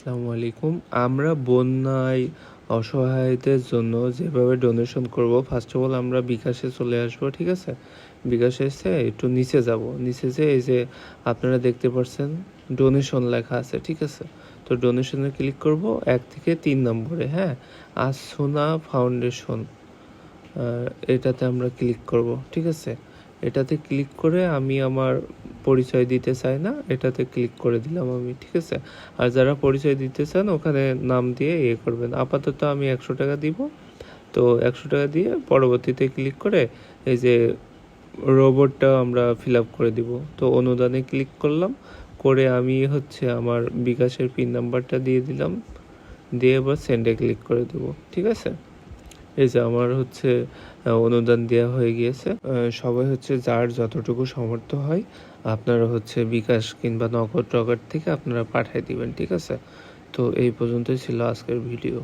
আসসালামু আলাইকুম। আমরা বন্যায় অসহায়দের জন্য যেভাবে ডোনেশন করব ফার্স্ট অফ অল আমরা বিকাশে চলে আসব, ঠিক আছে? বিকাশে এসে একটু নিচে যাব। নিচে যে এই যে আপনারা দেখতে পাচ্ছেন ডোনেশন লেখা আছে, ঠিক আছে? তো ডোনেশনে ক্লিক করব, এক থেকে তিন নম্বরে হ্যাঁ? আসোনা ফাউন্ডেশন এটাতে আমরা ক্লিক করব, ঠিক আছে? এটাতে ক্লিক করে আমি আমার পরিচয় দিতে চাই না, এটাতে ক্লিক করে দিলাম আমি, ঠিক আছে? আর যারা পরিচয় দিতে চান, ওখানে নাম দিয়ে ইয়ে করবেন। আপাতত আমি একশো টাকা দিব। তো একশো টাকা দিয়ে পরবর্তীতে ক্লিক করে এই যে রোবটটা আমরা ফিল আপ করে দিব। তো অনুদানে ক্লিক করলাম। করে আমি হচ্ছে আমার বিকাশের পিন নাম্বারটা দিয়ে দিলাম। দিয়ে এবার সেন্ডে ক্লিক করে দেব, ঠিক আছে? এই যে আমার হচ্ছে অনুদান দেওয়া হয়ে গিয়েছে। সবাই হচ্ছে যার যতটুকু সমর্থ হয়, আপনারা হচ্ছে বিকাশ কিংবা নগদ টগদ থেকে আপনারা পাঠিয়ে দিবেন, ঠিক আছে? তো এই পর্যন্তই ছিল আজকের ভিডিও।